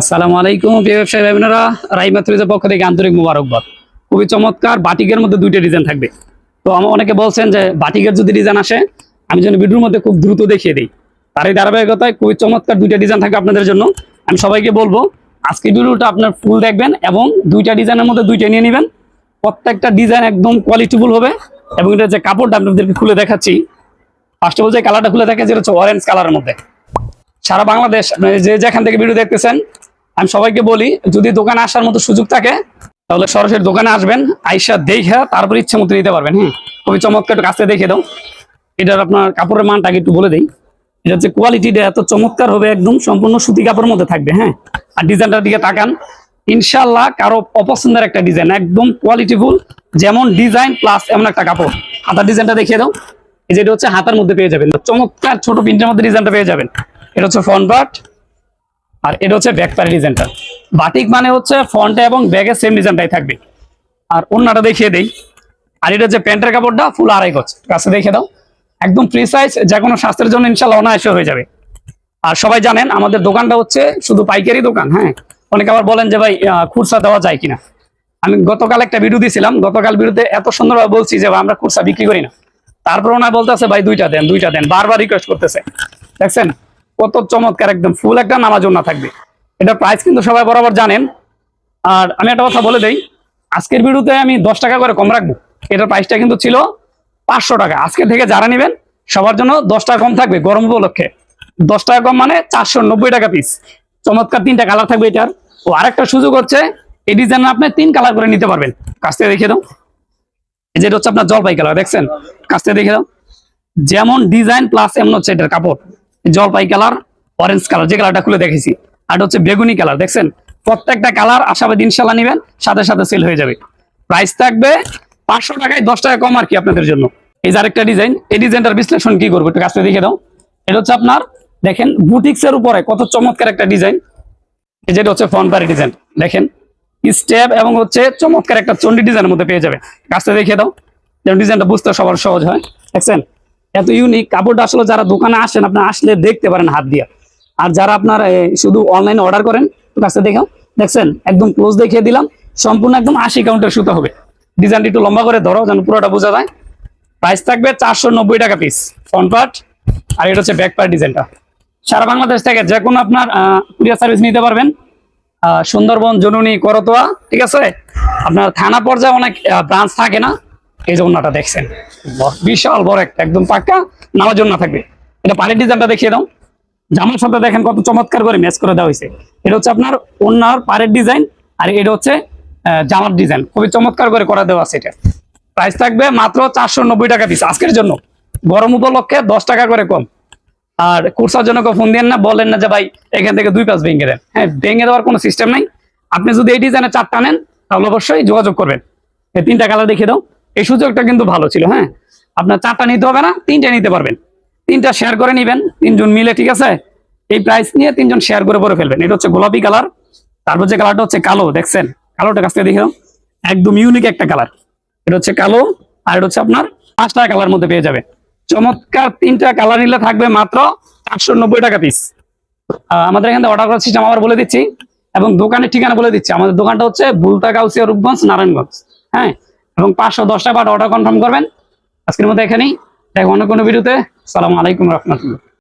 আসসালামু আলাইকুম, প্রিয় ব্যবসায়ী ভাই বোনেরা রাইমা থ্রিজের পক্ষ থেকে আন্তরিক মুবারকবাদ। খুবই চমৎকার, বাটিকের মধ্যে দুইটা ডিজাইন থাকবে। তো আমার অনেকে বলছেন যে বাটিকের যদি ডিজাইন আসে, আমি যেন ভিডিওর মধ্যে খুব দ্রুত দেখিয়ে দিই। তার এই ধারাবাহিকতায় খুবই চমৎকার দুইটা ডিজাইন থাকবে আপনাদের জন্য। আমি সবাইকে বলব, আজকে ভিডিওটা আপনার ফুল দেখবেন এবং দুইটা ডিজাইনের মধ্যে দুইটা নিয়ে নেবেন। প্রত্যেকটা ডিজাইন একদম কোয়ালিটিফুল হবে এবং এটা যে কাপড়টা আপনাদেরকে খুলে দেখাচ্ছি ফার্স্ট অফ অল যে কালারটা খুলে দেখা যেটা হচ্ছে অরেঞ্জ কালারের মধ্যে। সারা বাংলাদেশ আপনারা যে যেখান থেকে ভিডিও দেখতেছেন, আমি সবাইকে বলি, যদি দোকানে আসার মতো সুযোগ থাকে, তাহলে সরাসরি দোকানে আসবেন, আইসা দেখে, তারপর ইচ্ছে মতো নিতে পারবেন হ্যাঁ? খুবই চমৎকার একটু কাছে দেখে দাও। এটার আপনার কাপড়ের মানটা আগে একটু বলে দেই। এটা হচ্ছে কোয়ালিটিটা এত চমৎকার হবে, একদম সম্পূর্ণ সুতি কাপড়ের মধ্যে থাকবে হ্যাঁ? আর ডিজাইনটার দিকে তাকান ইনশাল্লাহ কারও অপছন্দের একটা ডিজাইন একদম কোয়ালিটিফুল যেমন ডিজাইন প্লাস এমন একটা কাপড়। হাতার ডিজাইনটা দেখিয়ে দাও। যেটা হচ্ছে হাতার মধ্যে পেয়ে যাবেন। চমৎকার ছোট প্রিন্টের মধ্যে ডিজাইনটা পেয়ে যাবেন। এটা হচ্ছে ফ্রন্ট পার্ট আর এটা হচ্ছে ব্যাক পার্ট ডিজাইনটা বাটিক মানে হচ্ছে ফ্রন্টে এবং ব্যাগে সেম ডিজাইনটাই থাকবে। আর অন্যটা দেখিয়ে দেই। আর এটা হচ্ছে প্যান্টের কাপড়টা ফুল আড়াই গজ। কাছে দেখে দাও। একদম ফ্রি সাইজ যে কোনো স্বাস্থ্যের জন্য ইনশাল্লাহ অনায়াসে হয়ে যাবে। আর সবাই জানেন, আমাদের দোকানটা হচ্ছে শুধু পাইকারি দোকান হ্যাঁ? অনেকে আবার বলেন যে, ভাই খুরসা দেওয়া যায় কিনা? আমি গতকাল একটা ভিডিও দিয়েছিলাম গতকাল ভিডিওতে এত সুন্দরভাবে বলছি যে আমরা খুরসা বিক্রি করি না। তারপর ওনার বলতেছে, ভাই, দুইটা দেন দুইটা দেন। বারবার রিকোয়েস্ট করতেছে। দেখছেন? কত চমৎকার, একদম ফুল একটা নামাজ না থাকবে। এটা প্রাইস কিন্তু সবাই বরাবর জানেন। আর আমি একটা কথা বলে দেই, আজকের ভিডিওতে আমি দশ টাকা করে কম রাখব। এটার প্রাইসটা কিন্তু ছিল পাঁচশো টাকা। আজকে থেকে যারা নেবেন, সবার জন্য দশ টাকা কম থাকবে গরম উপলক্ষে। দশ টাকা কম মানে চারশো নব্বই টাকা পিস চমৎকার তিনটা কালার থাকবে এটার। ও আরেকটা সুযোগ হচ্ছে, এই ডিজাইন আপনি তিন কালার করে নিতে পারবেন। কাছ থেকে দেখে দাও। এই যেটা হচ্ছে আপনার জলপাই কালার দেখছেন? কাছ থেকে দেখে দাও। যেমন ডিজাইন প্লাস এমন হচ্ছে এটার কাপড়। জলপাই কালার অরেঞ্জ কালার, যে কালারটা খুলে দেখেছি। আর হচ্ছে বেগুনি কালার, দেখছেন? প্রত্যেকটা কালার আশাবাদী ইনশাল্লাহ নিবেন, সাথে সাথে সেল হয়ে যাবে। প্রাইস থাকবে পাঁচশো টাকায় দশ টাকা কম আর কি আপনাদের জন্য। এই যে আরেকটা ডিজাইন এই ডিজাইনটার বিশ্লেষণ কি করব একটু কাছে দেখে দাও। এটা হচ্ছে আপনার, দেখেন বুটিক্স এর উপরে কত চমৎকার একটা ডিজাইন এই যেটা হচ্ছে ফ্রন্ট পারি ডিজাইন দেখেন? স্টেপ এবং হচ্ছে চমৎকার একটা চন্ডি ডিজাইনের মধ্যে পেয়ে যাবে। কাছে দেখিয়ে দাও, যেন ডিজাইনটা বুঝতে সবার সহজ হয়। দেখছেন? এত ইউনিক কাপড়টা আসলে যারা দোকানে আসেন আপনি আসলে দেখতে পারেন হাত দিয়ে। আর যারা আপনার শুধু অনলাইনে অর্ডার করেন কাছে দেখাও, দেখছেন? একদম ক্লোজ দেখিয়ে দিলাম। সম্পূর্ণ একদম আশি কাউন্টার সুতো হবে। ডিজাইনটা একটু লম্বা করে ধরো, যেন পুরোটা বোঝা যায়। প্রাইস থাকবে চারশো নব্বই টাকা পিস ফ্রন্ট পার্ট আর এটা হচ্ছে ব্যাক পার্ট ডিজাইনটা সারা বাংলাদেশ থেকে যে কোনো আপনার কুরিয়ার সার্ভিস নিতে পারবেন। সুন্দরবন, জনুনি, করতোয়া, ঠিক আছে? আপনার থানা পর্যায়ে অনেক ব্রাঞ্চ থাকে না। এই যে ওনাটা দেখছেন। বিশাল বড় একটা, একদম পাক্কা নামার জন্য থাকবে। এটা পানির ডিজাইনটা দেখিয়ে দাও। জামার সাথে দেখেন কত চমৎকার করে ম্যাচ করে দেওয়া হয়েছে। এটা হচ্ছে আপনার ওনার পাড়ের ডিজাইন, আর এটা হচ্ছে জামার ডিজাইন। খুবই চমৎকার করে করা দেওয়া আছে এটা। প্রাইস থাকবে মাত্র চারশো নব্বই টাকা পিস আজকের জন্য। গরম উপলক্ষে দশ টাকা করে কম। আর কুরসার জন্য ফোন দেন না, বলেন না যে ভাই, এখান থেকে দুই পাঁচ ভেঙে দেন। হ্যাঁ ভেঙে দেওয়ার কোনো সিস্টেম নাই। আপনি যদি এই ডিজাইনে চারটা নেন, তাহলে অবশ্যই যোগাযোগ করবেন। এই তিনটা কালার দেখিয়ে দাও। এই সুযোগটা কিন্তু ভালো ছিল হ্যাঁ? আপনার চারটা নিতে হবে না, তিনটা নিতে পারবেন। তিনটা শেয়ার করে নিবেন, তিনজন মিলে, ঠিক আছে? এই প্রাইস নিয়ে তিনজন শেয়ার করে পরে ফেলবেন। এটা হচ্ছে গোলাপি কালার তারপর যে কালারটা হচ্ছে কালো, দেখছেন? কালোটা কাছ থেকে দেখে একদম ইউনিক একটা কালার এটা হচ্ছে কালো, আর এটা হচ্ছে আপনার পাঁচটা কালার মধ্যে পেয়ে যাবে চমৎকার তিনটা কালার নিলে থাকবে মাত্র চারশো নব্বই টাকা পিস আমাদের এখানে অর্ডার করার সিস্টেম আবার বলে দিচ্ছি, এবং দোকানের ঠিকানা বলে দিচ্ছি। আমাদের দোকানটা হচ্ছে বুলতা গাউসিয়া রূপগঞ্জ, নারায়ণগঞ্জ হ্যাঁ? এবং পাঁচশো দশটা বার অর্ডার কনফার্ম করবেন। আজকের মতো এখানেই। দেখো অন্য কোনো ভিডিওতে। সালাম আলাইকুম রহমতুল্লাহ।